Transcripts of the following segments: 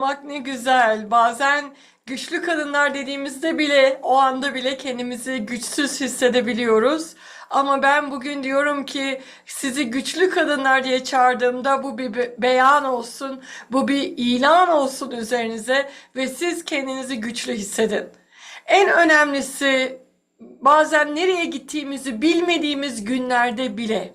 Bak ne güzel. Bazen güçlü kadınlar dediğimizde bile o anda bile kendimizi güçsüz hissedebiliyoruz. Ama ben bugün diyorum ki sizi güçlü kadınlar diye çağırdığımda bu bir be- beyan olsun, bu bir ilan olsun üzerinize ve siz kendinizi güçlü hissedin. En önemlisi bazen nereye gittiğimizi bilmediğimiz günlerde bile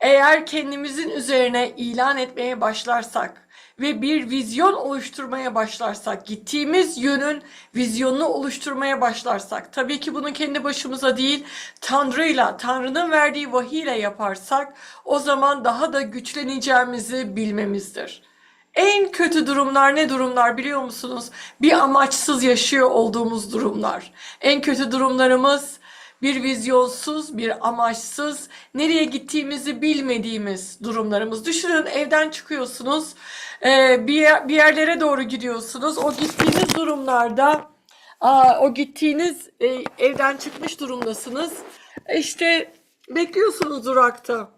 eğer kendimizin üzerine ilan etmeye başlarsak ve bir vizyon oluşturmaya başlarsak, gittiğimiz yönün vizyonunu oluşturmaya başlarsak, tabii ki bunu kendi başımıza değil, Tanrı'yla, Tanrı'nın verdiği vahiyle yaparsak, o zaman daha da güçleneceğimizi bilmemizdir. En kötü durumlar ne durumlar biliyor musunuz? Bir amaçsız yaşıyor olduğumuz durumlar. En kötü durumlarımız bir vizyonsuz, bir amaçsız, nereye gittiğimizi bilmediğimiz durumlarımız. Düşünün evden çıkıyorsunuz, e, bir, yer- bir yerlere doğru gidiyorsunuz. O gittiğiniz durumlarda, o gittiğiniz e, evden çıkmış durumdasınız. İşte bekliyorsunuz durakta.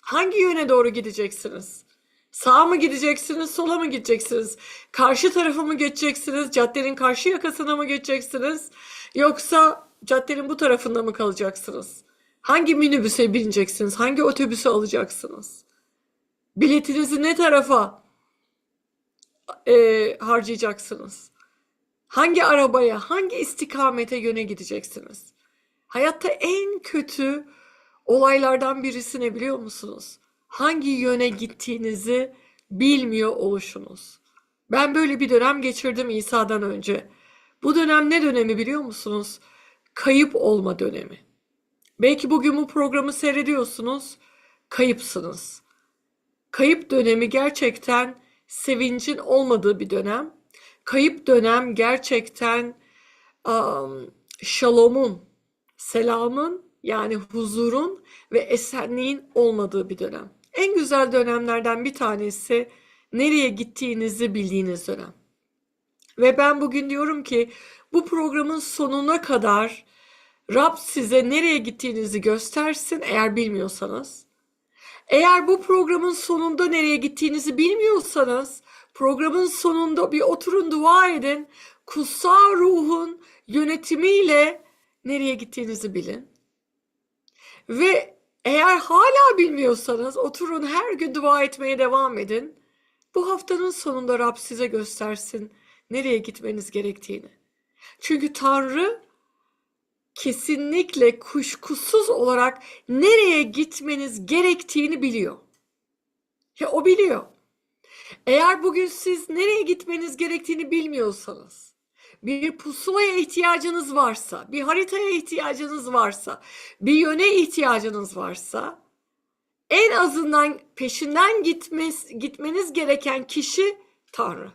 Hangi yöne doğru gideceksiniz? Sağa mı gideceksiniz, sola mı gideceksiniz? Karşı tarafa mı geçeceksiniz? Caddenin karşı yakasına mı geçeceksiniz? Yoksa caddenin bu tarafında mı kalacaksınız? Hangi minibüse bineceksiniz? Hangi otobüse alacaksınız? Biletinizi ne tarafa e, harcayacaksınız? Hangi arabaya, hangi istikamete yöne gideceksiniz? Hayatta en kötü olaylardan birisi ne biliyor musunuz? Hangi yöne gittiğinizi bilmiyor oluşunuz. Ben böyle bir dönem geçirdim İsa'dan önce. Bu dönem ne dönemi biliyor musunuz? Kayıp olma dönemi. Belki bugün bu programı seyrediyorsunuz, kayıpsınız. Kayıp dönemi gerçekten sevincin olmadığı bir dönem. Kayıp dönem gerçekten um, şalomun, selamın yani huzurun ve esenliğin olmadığı bir dönem. En güzel dönemlerden bir tanesi nereye gittiğinizi bildiğiniz dönem. Ve ben bugün diyorum ki bu programın sonuna kadar Rab size nereye gittiğinizi göstersin eğer bilmiyorsanız. Eğer bu programın sonunda nereye gittiğinizi bilmiyorsanız, programın sonunda bir oturun dua edin. Kutsal ruhun yönetimiyle nereye gittiğinizi bilin. Ve eğer hala bilmiyorsanız oturun her gün dua etmeye devam edin. Bu haftanın sonunda Rab size göstersin nereye gitmeniz gerektiğini. Çünkü Tanrı kesinlikle kuşkusuz olarak nereye gitmeniz gerektiğini biliyor. Ya o biliyor. Eğer bugün siz nereye gitmeniz gerektiğini bilmiyorsanız, bir pusulaya ihtiyacınız varsa, bir haritaya ihtiyacınız varsa, bir yöne ihtiyacınız varsa, en azından peşinden gitmez, gitmeniz gereken kişi Tanrı.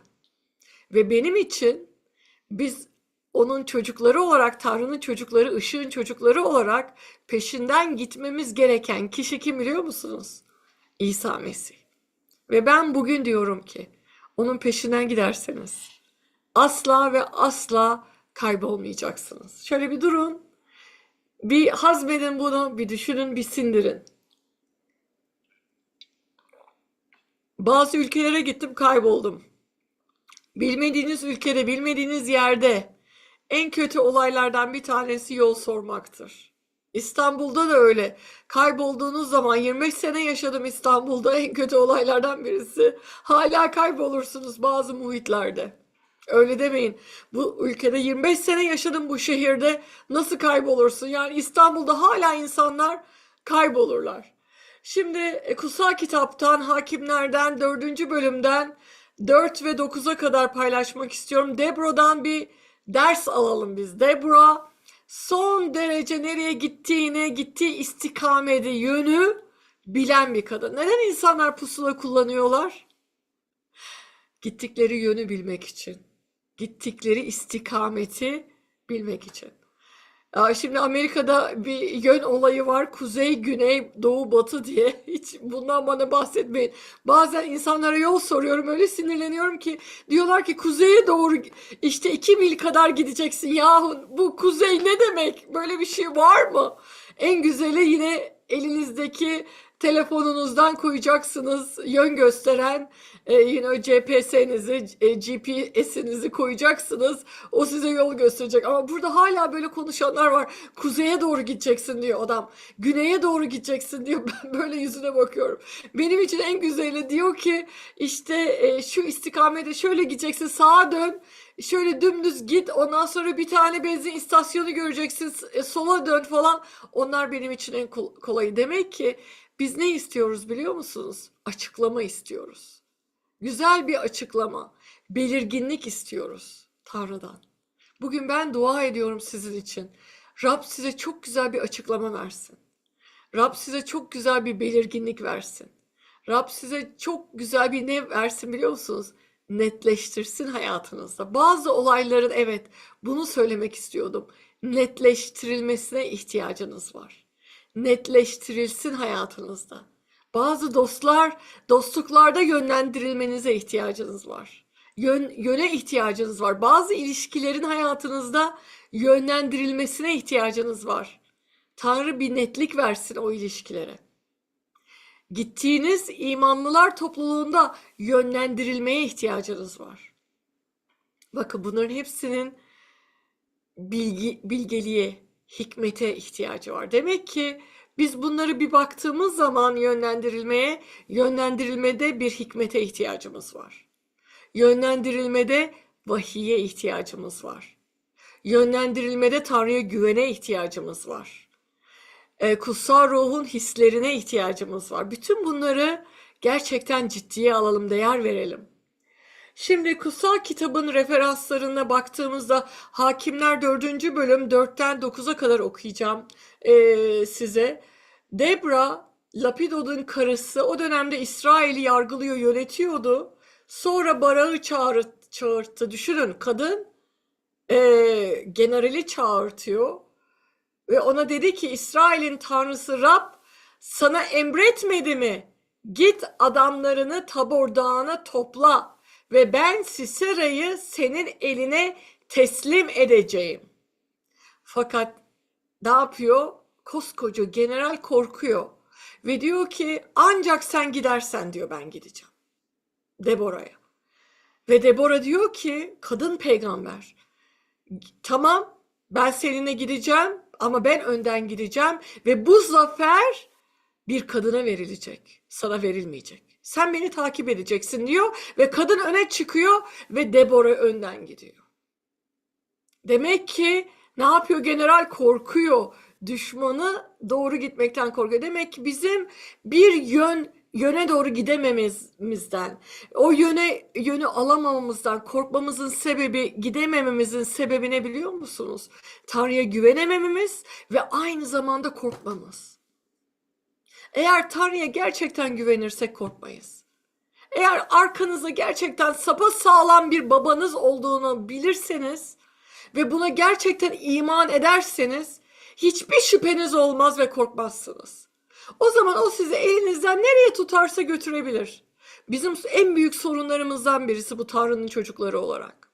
Ve benim için biz onun çocukları olarak, Tanrı'nın çocukları, ışığın çocukları olarak peşinden gitmemiz gereken kişi kim biliyor musunuz? İsa Mesih. Ve ben bugün diyorum ki onun peşinden giderseniz asla ve asla kaybolmayacaksınız. Şöyle bir durun, bir hazmedin bunu, bir düşünün, bir sindirin. Bazı ülkelere gittim, kayboldum. Bilmediğiniz ülkede, bilmediğiniz yerde en kötü olaylardan bir tanesi yol sormaktır. İstanbul'da da öyle. Kaybolduğunuz zaman 25 sene yaşadım İstanbul'da en kötü olaylardan birisi. Hala kaybolursunuz bazı muhitlerde. Öyle demeyin. Bu ülkede 25 sene yaşadım bu şehirde. Nasıl kaybolursun? Yani İstanbul'da hala insanlar kaybolurlar. Şimdi e, kutsal kitaptan, hakimlerden, 4. bölümden 4 ve 9'a kadar paylaşmak istiyorum. Debro'dan bir ders alalım biz. Debra son derece nereye gittiğini, gittiği istikameti, yönü bilen bir kadın. Neden insanlar pusula kullanıyorlar? Gittikleri yönü bilmek için. Gittikleri istikameti bilmek için. Şimdi Amerika'da bir yön olayı var. Kuzey, güney, doğu, batı diye. Hiç bundan bana bahsetmeyin. Bazen insanlara yol soruyorum. Öyle sinirleniyorum ki diyorlar ki kuzeye doğru işte iki mil kadar gideceksin. Yahu bu kuzey ne demek? Böyle bir şey var mı? En güzeli yine elinizdeki telefonunuzdan koyacaksınız yön gösteren e, yine o GPS'nizi, e, GPS'inizi koyacaksınız. O size yol gösterecek. Ama burada hala böyle konuşanlar var. Kuzeye doğru gideceksin diyor adam. Güneye doğru gideceksin diyor. Ben böyle yüzüne bakıyorum. Benim için en güzeli diyor ki işte e, şu istikamete şöyle gideceksin sağa dön. Şöyle dümdüz git. Ondan sonra bir tane benzin istasyonu göreceksin. e, sola dön falan. Onlar benim için en kol- kolayı. Demek ki biz ne istiyoruz biliyor musunuz? Açıklama istiyoruz. Güzel bir açıklama, belirginlik istiyoruz Tanrı'dan. Bugün ben dua ediyorum sizin için. Rab size çok güzel bir açıklama versin. Rab size çok güzel bir belirginlik versin. Rab size çok güzel bir ne versin biliyor musunuz? Netleştirsin hayatınızda. Bazı olayların evet bunu söylemek istiyordum. Netleştirilmesine ihtiyacınız var. Netleştirilsin hayatınızda. Bazı dostlar, dostluklarda yönlendirilmenize ihtiyacınız var. Yön, yöne ihtiyacınız var. Bazı ilişkilerin hayatınızda yönlendirilmesine ihtiyacınız var. Tanrı bir netlik versin o ilişkilere. Gittiğiniz imanlılar topluluğunda yönlendirilmeye ihtiyacınız var. Bakın bunların hepsinin bilgi, bilgeliğe, hikmete ihtiyacı var. Demek ki biz bunları bir baktığımız zaman yönlendirilmeye, yönlendirilmede bir hikmete ihtiyacımız var. Yönlendirilmede vahiye ihtiyacımız var. Yönlendirilmede Tanrı'ya güvene ihtiyacımız var. E, kutsal ruhun hislerine ihtiyacımız var. Bütün bunları gerçekten ciddiye alalım, değer verelim. Şimdi kutsal kitabın referanslarına baktığımızda Hakimler 4. bölüm 4'ten 9'a kadar okuyacağım eee, size. Debra, Lapidod'un karısı o dönemde İsrail'i yargılıyor, yönetiyordu. Sonra Barak'ı çağır, çağırttı. Düşünün kadın eee, generali çağırtıyor. Ve ona dedi ki İsrail'in tanrısı Rab sana emretmedi mi? Git adamlarını Tabor Dağı'na topla ve ben Sisera'yı senin eline teslim edeceğim. Fakat ne yapıyor? Koskoca general korkuyor ve diyor ki ancak sen gidersen diyor ben gideceğim. Deborah'ya. Ve Deborah diyor ki kadın peygamber tamam ben seninle gideceğim ama ben önden gideceğim ve bu zafer bir kadına verilecek. Sana verilmeyecek. Sen beni takip edeceksin diyor ve kadın öne çıkıyor ve Deborah önden gidiyor. Demek ki ne yapıyor general korkuyor. Düşmanı doğru gitmekten korkuyor. Demek ki bizim bir yön yöne doğru gidemememizden, o yöne yönü alamamamızdan korkmamızın sebebi, gidemememizin sebebi ne biliyor musunuz? Tanrı'ya güvenemememiz ve aynı zamanda korkmamız. Eğer Tanrı'ya gerçekten güvenirsek korkmayız. Eğer arkanızda gerçekten sapa sağlam bir babanız olduğunu bilirseniz ve buna gerçekten iman ederseniz hiçbir şüpheniz olmaz ve korkmazsınız. O zaman o sizi elinizden nereye tutarsa götürebilir. Bizim en büyük sorunlarımızdan birisi bu Tanrı'nın çocukları olarak.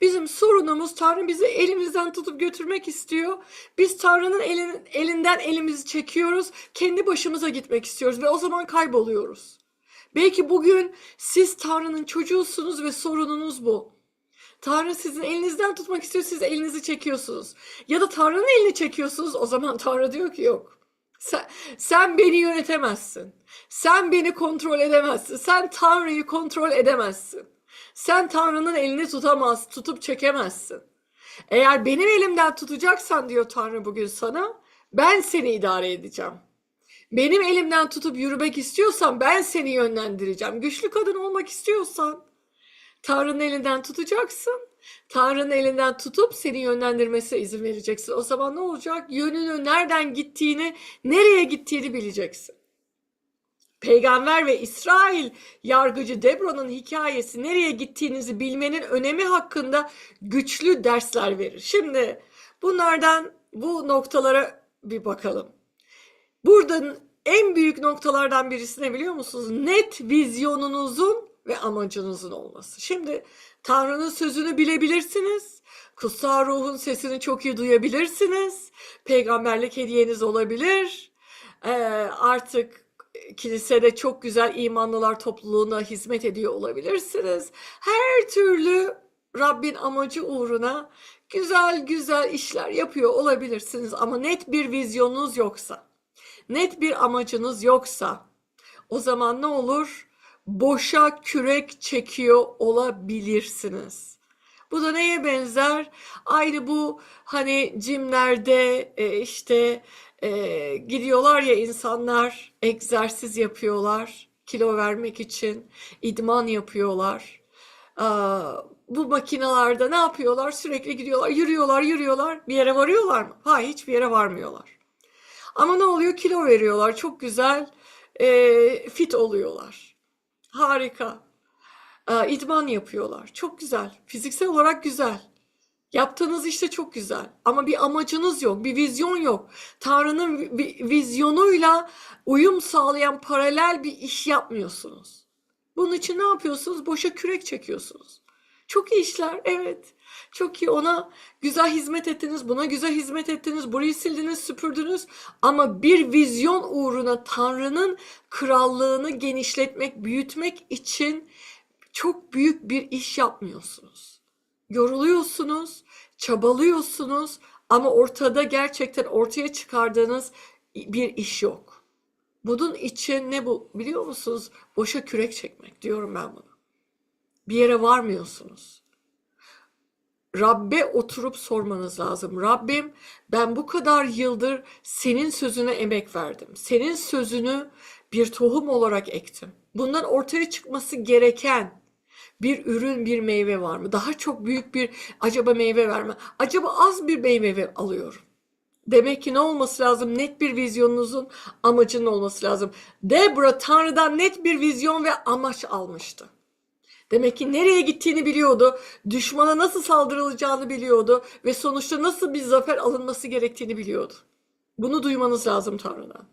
Bizim sorunumuz Tanrı bizi elimizden tutup götürmek istiyor. Biz Tanrı'nın elin, elinden elimizi çekiyoruz. Kendi başımıza gitmek istiyoruz ve o zaman kayboluyoruz. Belki bugün siz Tanrı'nın çocuğusunuz ve sorununuz bu. Tanrı sizin elinizden tutmak istiyor, siz elinizi çekiyorsunuz. Ya da Tanrı'nın elini çekiyorsunuz, o zaman Tanrı diyor ki yok. Sen, sen beni yönetemezsin. Sen beni kontrol edemezsin. Sen Tanrı'yı kontrol edemezsin. Sen Tanrı'nın elini tutamaz, tutup çekemezsin. Eğer benim elimden tutacaksan diyor Tanrı bugün sana, ben seni idare edeceğim. Benim elimden tutup yürümek istiyorsan ben seni yönlendireceğim. Güçlü kadın olmak istiyorsan Tanrı'nın elinden tutacaksın. Tanrı'nın elinden tutup seni yönlendirmesine izin vereceksin. O zaman ne olacak? Yönünü nereden gittiğini, nereye gittiğini bileceksin. Peygamber ve İsrail yargıcı Debra'nın hikayesi nereye gittiğinizi bilmenin önemi hakkında güçlü dersler verir. Şimdi bunlardan bu noktalara bir bakalım. Buradan en büyük noktalardan birisi ne biliyor musunuz? Net vizyonunuzun ve amacınızın olması. Şimdi Tanrı'nın sözünü bilebilirsiniz. Kutsal ruhun sesini çok iyi duyabilirsiniz. Peygamberlik hediyeniz olabilir. Ee, artık kilisede çok güzel imanlılar topluluğuna hizmet ediyor olabilirsiniz. Her türlü Rabbin amacı uğruna güzel güzel işler yapıyor olabilirsiniz ama net bir vizyonunuz yoksa, net bir amacınız yoksa o zaman ne olur? Boşa kürek çekiyor olabilirsiniz. Bu da neye benzer? Aynı bu hani cimlerde e, işte e, gidiyorlar ya insanlar egzersiz yapıyorlar kilo vermek için idman yapıyorlar. Aa, bu makinalarda ne yapıyorlar? Sürekli gidiyorlar, yürüyorlar, yürüyorlar. Bir yere varıyorlar mı? Hayır, hiçbir yere varmıyorlar. Ama ne oluyor? Kilo veriyorlar. Çok güzel e, fit oluyorlar. Harika. Aa, idman yapıyorlar. Çok güzel. Fiziksel olarak güzel. Yaptığınız işte çok güzel. Ama bir amacınız yok, bir vizyon yok. Tanrı'nın vi- vi- vizyonuyla uyum sağlayan paralel bir iş yapmıyorsunuz. Bunun için ne yapıyorsunuz? Boşa kürek çekiyorsunuz. Çok iyi işler, evet. Çok iyi ona güzel hizmet ettiniz, buna güzel hizmet ettiniz, burayı sildiniz, süpürdünüz. Ama bir vizyon uğruna Tanrı'nın krallığını genişletmek, büyütmek için çok büyük bir iş yapmıyorsunuz. Yoruluyorsunuz, çabalıyorsunuz ama ortada gerçekten ortaya çıkardığınız bir iş yok. Bunun için ne bu biliyor musunuz? Boşa kürek çekmek diyorum ben buna. Bir yere varmıyorsunuz. Rabbe oturup sormanız lazım. Rabbim ben bu kadar yıldır senin sözüne emek verdim. Senin sözünü bir tohum olarak ektim. Bundan ortaya çıkması gereken bir ürün, bir meyve var mı? Daha çok büyük bir acaba meyve verme. Acaba az bir meyve alıyorum. Demek ki ne olması lazım? Net bir vizyonunuzun amacının olması lazım. Debra Tanrı'dan net bir vizyon ve amaç almıştı. Demek ki nereye gittiğini biliyordu, düşmana nasıl saldırılacağını biliyordu ve sonuçta nasıl bir zafer alınması gerektiğini biliyordu. Bunu duymanız lazım Tanrı'dan.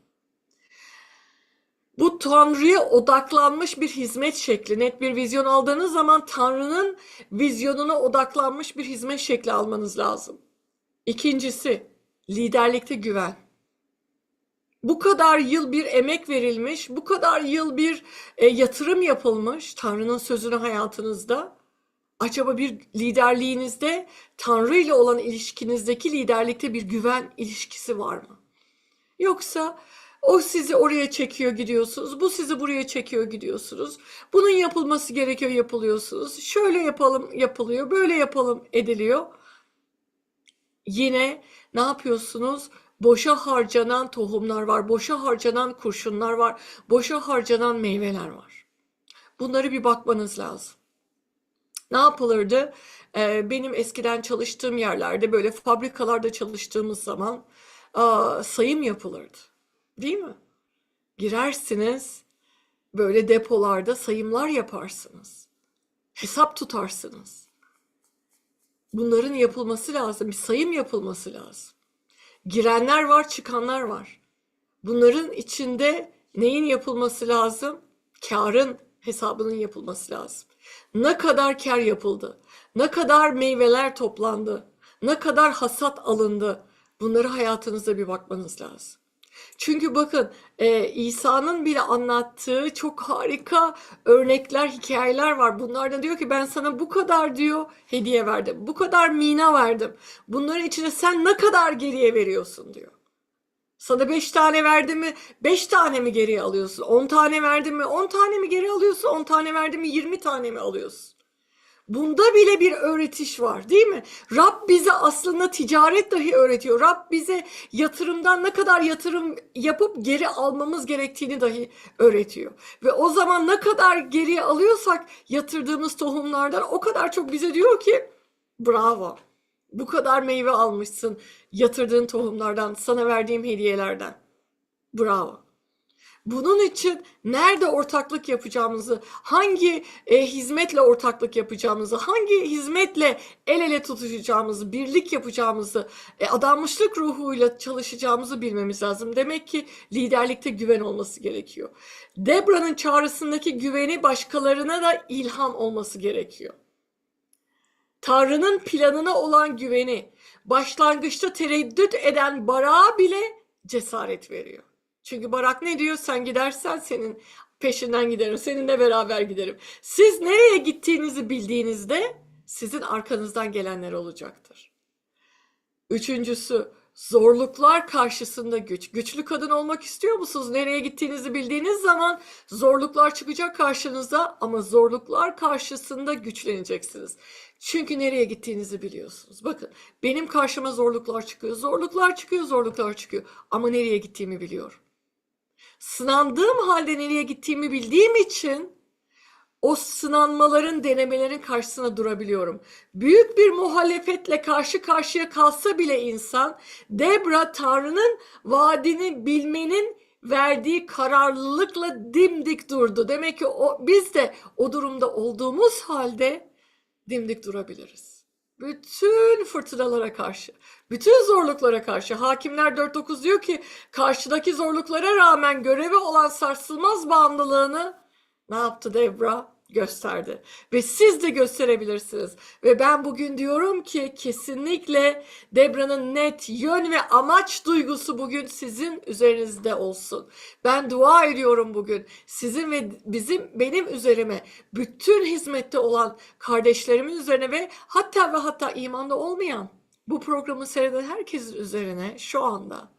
Tanrı'ya odaklanmış bir hizmet şekli, net bir vizyon aldığınız zaman Tanrı'nın vizyonuna odaklanmış bir hizmet şekli almanız lazım. İkincisi, liderlikte güven. Bu kadar yıl bir emek verilmiş, bu kadar yıl bir e, yatırım yapılmış Tanrı'nın sözüne hayatınızda. Acaba bir liderliğinizde Tanrı ile olan ilişkinizdeki liderlikte bir güven ilişkisi var mı? Yoksa o sizi oraya çekiyor gidiyorsunuz, bu sizi buraya çekiyor gidiyorsunuz. Bunun yapılması gerekiyor yapılıyorsunuz. Şöyle yapalım yapılıyor, böyle yapalım ediliyor. Yine ne yapıyorsunuz? Boşa harcanan tohumlar var, boşa harcanan kurşunlar var, boşa harcanan meyveler var. Bunları bir bakmanız lazım. Ne yapılırdı? Ee, benim eskiden çalıştığım yerlerde böyle fabrikalarda çalıştığımız zaman sayım yapılırdı. Değil mi? Girersiniz böyle depolarda sayımlar yaparsınız. Hesap tutarsınız. Bunların yapılması lazım. Bir sayım yapılması lazım. Girenler var, çıkanlar var. Bunların içinde neyin yapılması lazım? Karın hesabının yapılması lazım. Ne kadar kar yapıldı? Ne kadar meyveler toplandı? Ne kadar hasat alındı? Bunları hayatınızda bir bakmanız lazım. Çünkü bakın e, İsa'nın bile anlattığı çok harika örnekler, hikayeler var. Bunlarda diyor ki ben sana bu kadar diyor hediye verdim. Bu kadar mina verdim. Bunların içine sen ne kadar geriye veriyorsun diyor. Sana beş tane verdim mi? Beş tane mi geriye alıyorsun? On tane verdim mi? On tane mi geri alıyorsun? On tane verdim mi? Yirmi tane mi alıyorsun? Bunda bile bir öğretiş var değil mi? Rab bize aslında ticaret dahi öğretiyor. Rab bize yatırımdan ne kadar yatırım yapıp geri almamız gerektiğini dahi öğretiyor. Ve o zaman ne kadar geriye alıyorsak yatırdığımız tohumlardan o kadar çok bize diyor ki bravo. Bu kadar meyve almışsın yatırdığın tohumlardan, sana verdiğim hediyelerden. Bravo. Bunun için nerede ortaklık yapacağımızı, hangi e, hizmetle ortaklık yapacağımızı, hangi hizmetle el ele tutuşacağımızı, birlik yapacağımızı, e, adanmışlık ruhuyla çalışacağımızı bilmemiz lazım. Demek ki liderlikte güven olması gerekiyor. Debra'nın çağrısındaki güveni başkalarına da ilham olması gerekiyor. Tanrı'nın planına olan güveni başlangıçta tereddüt eden Barak'a bile cesaret veriyor. Çünkü Barak ne diyor? Sen gidersen senin peşinden giderim. Seninle beraber giderim. Siz nereye gittiğinizi bildiğinizde sizin arkanızdan gelenler olacaktır. Üçüncüsü zorluklar karşısında güç. Güçlü kadın olmak istiyor musunuz? Nereye gittiğinizi bildiğiniz zaman zorluklar çıkacak karşınıza ama zorluklar karşısında güçleneceksiniz. Çünkü nereye gittiğinizi biliyorsunuz. Bakın benim karşıma zorluklar çıkıyor. Zorluklar çıkıyor, zorluklar çıkıyor. Ama nereye gittiğimi biliyorum. Sınandığım halde nereye gittiğimi bildiğim için o sınanmaların, denemelerin karşısına durabiliyorum. Büyük bir muhalefetle karşı karşıya kalsa bile insan, Debra Tanrı'nın vaadini bilmenin verdiği kararlılıkla dimdik durdu. Demek ki o, biz de o durumda olduğumuz halde dimdik durabiliriz. Bütün fırtınalara karşı, bütün zorluklara karşı. Hakimler 4.9 diyor ki karşıdaki zorluklara rağmen görevi olan sarsılmaz bağımlılığını ne yaptı Debra? Gösterdi. Ve siz de gösterebilirsiniz. Ve ben bugün diyorum ki kesinlikle Debra'nın net yön ve amaç duygusu bugün sizin üzerinizde olsun. Ben dua ediyorum bugün sizin ve bizim benim üzerime bütün hizmette olan kardeşlerimin üzerine ve hatta ve hatta imanda olmayan bu programı seyreden herkesin üzerine şu anda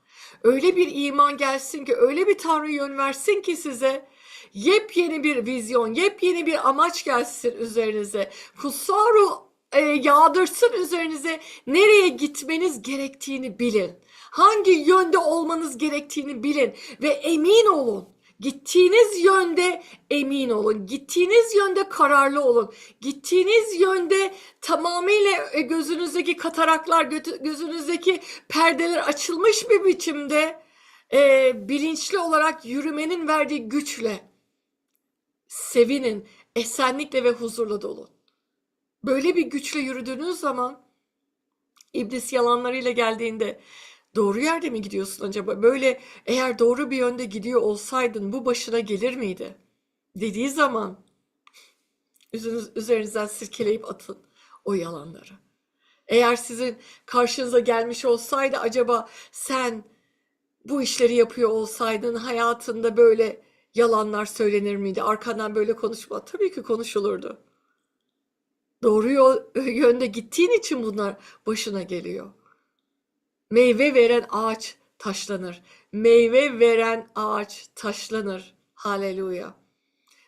öyle bir iman gelsin ki öyle bir Tanrı yön versin ki size yepyeni bir vizyon, yepyeni bir amaç gelsin üzerinize. Kutsal ruh e, yağdırsın üzerinize nereye gitmeniz gerektiğini bilin. Hangi yönde olmanız gerektiğini bilin ve emin olun. Gittiğiniz yönde emin olun. Gittiğiniz yönde kararlı olun. Gittiğiniz yönde tamamıyla e, gözünüzdeki kataraklar, gö- gözünüzdeki perdeler açılmış bir biçimde e, bilinçli olarak yürümenin verdiği güçle sevinin, esenlikle ve huzurla dolun. Böyle bir güçle yürüdüğünüz zaman iblis yalanlarıyla geldiğinde doğru yerde mi gidiyorsun acaba? Böyle eğer doğru bir yönde gidiyor olsaydın bu başına gelir miydi? Dediği zaman üzeriniz, üzerinizden sirkeleyip atın o yalanları. Eğer sizin karşınıza gelmiş olsaydı acaba sen bu işleri yapıyor olsaydın hayatında böyle yalanlar söylenir miydi? Arkandan böyle konuşma. Tabii ki konuşulurdu. Doğru yol, yönde gittiğin için bunlar başına geliyor. Meyve veren ağaç taşlanır. Meyve veren ağaç taşlanır. Haleluya.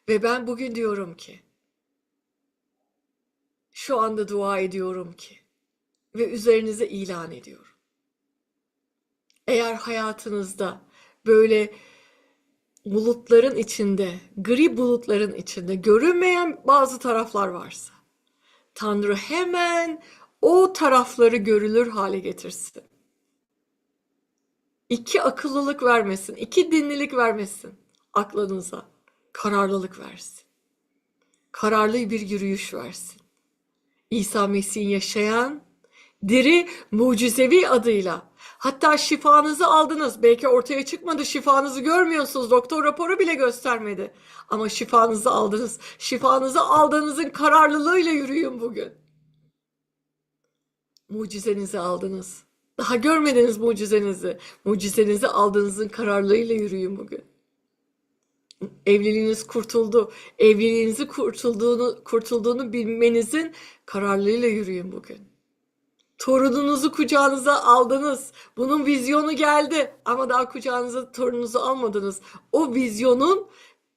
Ve ben bugün diyorum ki, şu anda dua ediyorum ki ve üzerinize ilan ediyorum. Eğer hayatınızda böyle bulutların içinde, gri bulutların içinde görünmeyen bazı taraflar varsa, Tanrı hemen o tarafları görülür hale getirsin. İki akıllılık vermesin, iki dinlilik vermesin aklınıza. Kararlılık versin. Kararlı bir yürüyüş versin. İsa Mesih'in yaşayan, diri, mucizevi adıyla Hatta şifanızı aldınız. Belki ortaya çıkmadı. Şifanızı görmüyorsunuz. Doktor raporu bile göstermedi. Ama şifanızı aldınız. Şifanızı aldığınızın kararlılığıyla yürüyün bugün. Mucizenizi aldınız. Daha görmediniz mucizenizi. Mucizenizi aldığınızın kararlılığıyla yürüyün bugün. Evliliğiniz kurtuldu. Evliliğinizi kurtulduğunu, kurtulduğunu bilmenizin kararlılığıyla yürüyün bugün. Torununuzu kucağınıza aldınız. Bunun vizyonu geldi ama daha kucağınıza torununuzu almadınız. O vizyonun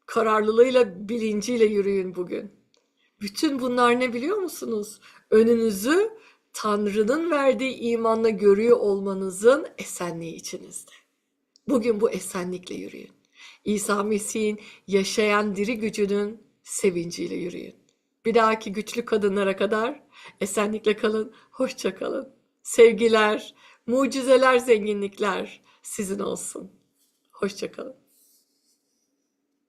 kararlılığıyla, bilinciyle yürüyün bugün. Bütün bunlar ne biliyor musunuz? Önünüzü Tanrı'nın verdiği imanla görüyor olmanızın esenliği içinizde. Bugün bu esenlikle yürüyün. İsa Mesih'in yaşayan diri gücünün sevinciyle yürüyün. Bir dahaki güçlü kadınlara kadar esenlikle kalın, hoşça kalın. Sevgiler, mucizeler, zenginlikler sizin olsun. Hoşça kalın.